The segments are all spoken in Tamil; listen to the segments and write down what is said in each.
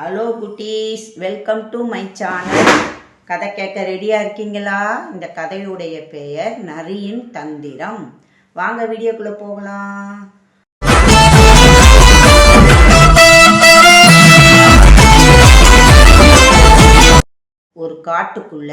ஹலோ குட்டீஸ். வெல்கம் டு மை சேனல் கதை கேட்க ரெடியாக இருக்கீங்களா? இந்த கதையுடைய பெயர் நரியின் தந்திரம். வாங்க வீடியோக்குள்ளே போகலாம். ஒரு காட்டுக்குள்ள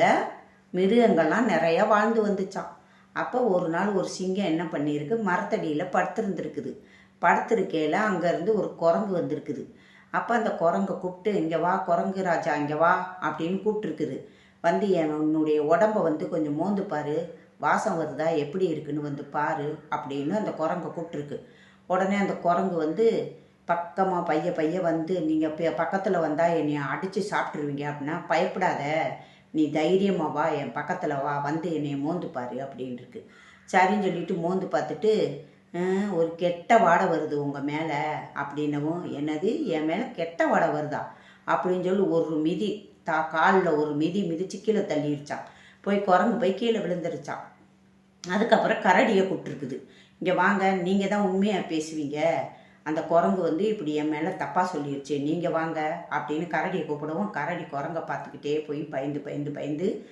மிருகங்கள்லாம் நிறைய வாழ்ந்து வந்துச்சான் அப்போ ஒரு நாள் ஒரு சிங்கம் என்ன பண்ணியிருக்கு? மரத்தடியில் படுத்திருந்துருக்குது. படுத்திருக்கையில் அங்கேருந்து ஒரு குரங்கு வந்திருக்குது. அப்போ அந்த குரங்கை கூப்பிட்டு இங்கே வா குரங்கு ராஜா இங்கே வா அப்படின்னு கூப்பிட்டுருக்குது. வந்து என் உன்னுடைய உடம்ப வந்து கொஞ்சம் மோந்து பாரு. வாசம் வருதா? எப்படி இருக்குன்னு வந்து பாரு அப்படின்னு அந்த குரங்கை கூப்பிட்டுருக்கு. உடனே அந்த குரங்கு வந்து பக்கமாக பைய பைய வந்து நீங்கள் பக்கத்தில் வந்தால் என்னை அடித்து சாப்பிட்ருவீங்க அப்படின்னா பயப்படாத. நீ தைரியமாக வா என் பக்கத்தில் வா. வந்து என்னை மோந்து பாரு அப்படின்ட்டுருக்கு சரின்னு சொல்லிட்டு மோந்து பார்த்துட்டு ஒரு கெட்ட வாடை வருது உங்கள் மேலே அப்படின்னவும் என்னது? என் மேலே கெட்ட வாடை வருதா? அப்படின்னு சொல்லி ஒரு மிதி தா காலில் ஒரு மிதி மிதிச்சு கீழே தள்ளிடுச்சான் போய் குரங்கு போய் கீழே விழுந்துருச்சான். அதுக்கப்புறம் கரடியை கூப்பிட்டுருக்குது. இங்கே வாங்க நீங்கள் தான் உண்மையாக பேசுவீங்க. அந்த குரங்கு வந்து இப்படி என் மேலே தப்பாக சொல்லிடுச்சு நீங்கள் வாங்க அப்படின்னு கரடியை கூப்பிடவும் கரடி குரங்கை பார்த்துக்கிட்டே போய் பயந்து பயந்து பயந்து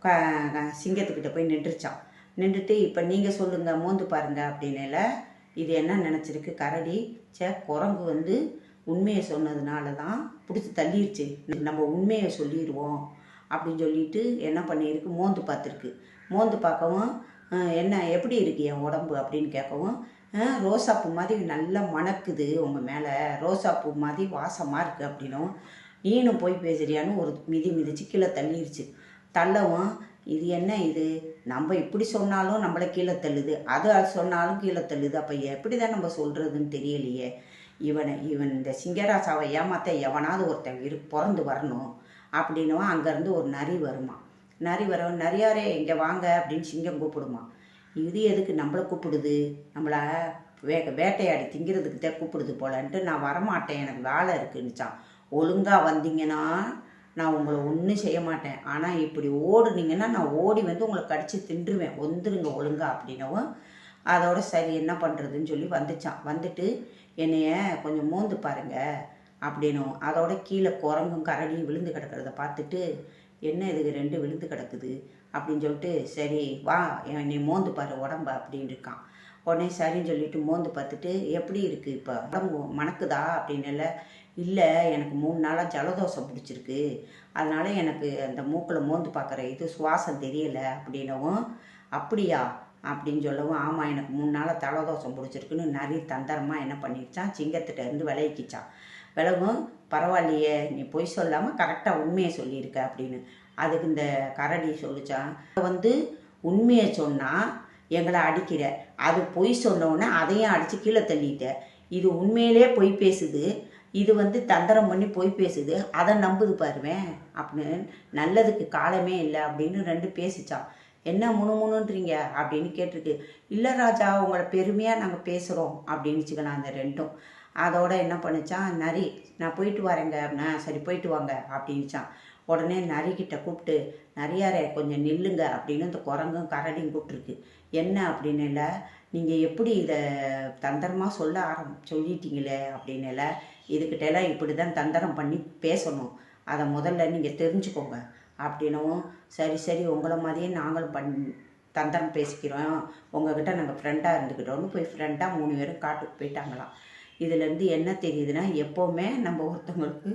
க க- சிங்கத்துக்கிட்ட போய் நின்றுச்சான். நின்றுட்டு இப்போ நீங்கள் சொல்லுங்கள் மோந்து பாருங்க அப்படின்னல இது என்ன நினச்சிருக்கு? கரடி சே குரங்கு வந்து உண்மையை சொன்னதுனால தான் பிடிச்சி தள்ளிடுச்சு நம்ம உண்மையை சொல்லிடுவோம் அப்படின்னு சொல்லிட்டு என்ன பண்ணியிருக்கு? மோந்து பார்த்துருக்கு. மோந்து பார்க்கவும் என்ன எப்படி இருக்கு என் உடம்பு அப்படின்னு கேட்கவும் ரோசாப்பூ மாதிரி நல்லா மணக்குது உங்கள் மேலே. ரோசாப்பூ மாதிரி வாசமாக இருக்குது அப்படின்னும் நீனும் போய் பேசுறியான்னு ஒரு மிதி மிதிச்சு கீழே தள்ளிடுச்சு தள்ளவும் இது என்ன இது? நம்ம இப்படி சொன்னாலும் நம்மளை கீழே தள்ளுது. அது அது சொன்னாலும் கீழே தள்ளுது. அப்போ எப்படி தான் நம்ம சொல்கிறதுன்னு தெரியலையே. இவனை இவன் இந்த சிங்கராசாவை ஏமாத்த எவனாவது ஒருத்தன் இரு பிறந்து வரணும் அப்படின்னும் அங்கேருந்து ஒரு நரி வருமா நரி வர நரியாரே இங்கே வாங்க அப்படின்னு சிங்கம் கூப்பிடுமா இது எதுக்கு நம்மளை கூப்பிடுது? நம்மளை வே வேட்டையாடி திங்கிறதுக்கு தான் கூப்பிடுது போலன்ட்டு நான் வரமாட்டேன். எனக்கு வேலை இருக்குன்னுச்சான் ஒழுங்காக வந்தீங்கன்னா நான் உங்களை ஒன்றும் செய்ய மாட்டேன். ஆனால் இப்படி ஓடுனீங்கன்னா நான் ஓடி வந்து உங்களை கடிச்சு தின்றுவேன். வந்துருங்க ஒழுங்கா அப்படின்னவும் அதோட சரி என்ன பண்ணுறதுன்னு சொல்லி வந்துச்சான். வந்துட்டு என்னைய கொஞ்சம் மோந்து பாருங்க அப்படின்னும். அதோட கீழே குரங்கும் கரடியும் விழுந்து கிடக்கிறத பார்த்துட்டு என்ன இதுக்கு ரெண்டு விழுந்து கிடக்குது. அப்படின்னு சொல்லிட்டு சரி வா. என்னை மோந்து பாரு உடம்ப அப்படின்னு இருக்கான். உடனே சரின்னு சொல்லிட்டு மோந்து பார்த்துட்டு எப்படி இருக்கு இப்போ? உடம்பு மணக்குதா? அப்படின்னு இல்லை எனக்கு மூணு நாளாக ஜலதோஷம் பிடிச்சிருக்கு. அதனால் எனக்கு அந்த மூக்கில் மோந்து பார்க்குற இது சுவாசம் தெரியலை. அப்படின்னவும் அப்படியா? அப்படின்னு சொல்லவும் ஆமாம் எனக்கு மூணு நாளாக தலதோஷம் பிடிச்சிருக்குன்னு நிறைய தந்தரமாக என்ன பண்ணிடுச்சான் சிங்கத்திட்ட இருந்து விளைவிக்கிச்சான் விலகும் பரவாயில்லையே நீ பொய் சொல்லாமல் கரெக்டாக உண்மையை சொல்லியிருக்க அப்படின்னு. அதுக்கு இந்த கரடி சொல்லிச்சான். வந்து உண்மையை சொன்னால் எங்களை அடிக்கிற. அது பொய் சொன்னோன்னே அதையும் அடித்து கீழே தள்ளிட்ட. இது உண்மையிலே பொய் பேசுது. இது வந்து தந்திரம் பண்ணி பொய் பேசுது. அதை நம்புது பாருவேன் அப்படின்னு நல்லதுக்கு காலமே இல்லை அப்படின்னு ரெண்டு பேசிச்சான். என்ன முணு முணுன்றீங்க அப்படின்னு கேட்டிருக்கு. இல்லை ராஜா உங்களை பெருமையாக நாங்கள் பேசுகிறோம் அப்படின்னு வச்சுக்கலாம் அந்த ரெண்டும். அதோட என்ன பண்ணுச்சான்? நரி நான் போயிட்டு வரேங்க அப்படின்னா சரி போயிட்டு வாங்க அப்படின்னுச்சான் உடனே நரிக்கிட்ட கூப்பிட்டு நரியாரே கொஞ்சம் நில்லுங்க அப்படின்னு இந்த குரங்கும் கரடியும் கூப்பிட்டுருக்கு. என்ன அப்படின்னு இல்லை நீங்கள் எப்படி இதை தந்திரமாக சொல்ல ஆரம் சொல்லிட்டீங்களே? அப்படின்னுல இதுக்கிட்டெல்லாம் இப்படி தான் தந்திரம் பண்ணி பேசணும். அதை முதல்ல நீங்கள் தெரிஞ்சுக்கோங்க. அப்படின்னவும் சரி சரி உங்களை மாதிரியே நாங்களும் பண் தந்திரம் பேசிக்கிறோம். உங்ககிட்ட நாங்கள் ஃப்ரெண்டாக இருந்துக்கிட்டோம்னு போய் ஃப்ரெண்டாக மூணு பேரும் காட்டுக்கு போயிட்டாங்களாம். இதுலேருந்து என்ன தெரியுதுன்னா எப்போவுமே நம்ம ஒருத்தவங்களுக்கு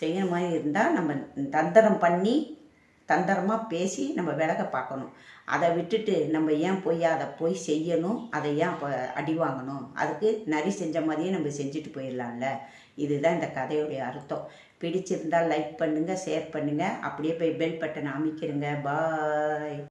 செய்கிற மாதிரி இருந்தால் நம்ம தந்திரம் பண்ணி தந்திரமாக பேசி நம்ம விலக பார்க்கணும். அதை விட்டுட்டு நம்ம ஏன் போய் அதை போய் செய்யணும்? அதை ஏன் இப்போ அடி வாங்கணும்? அதுக்கு நரி செஞ்ச மாதிரியே நம்ம செஞ்சுட்டு போயிடலாம்ல. இதுதான் இந்த கதையுடைய அர்த்தம். பிடிச்சிருந்தால் லைக் பண்ணுங்கள் ஷேர் பண்ணுங்கள் அப்படியே போய் பெல் பட்டன் அமைக்கிறங்க பாய்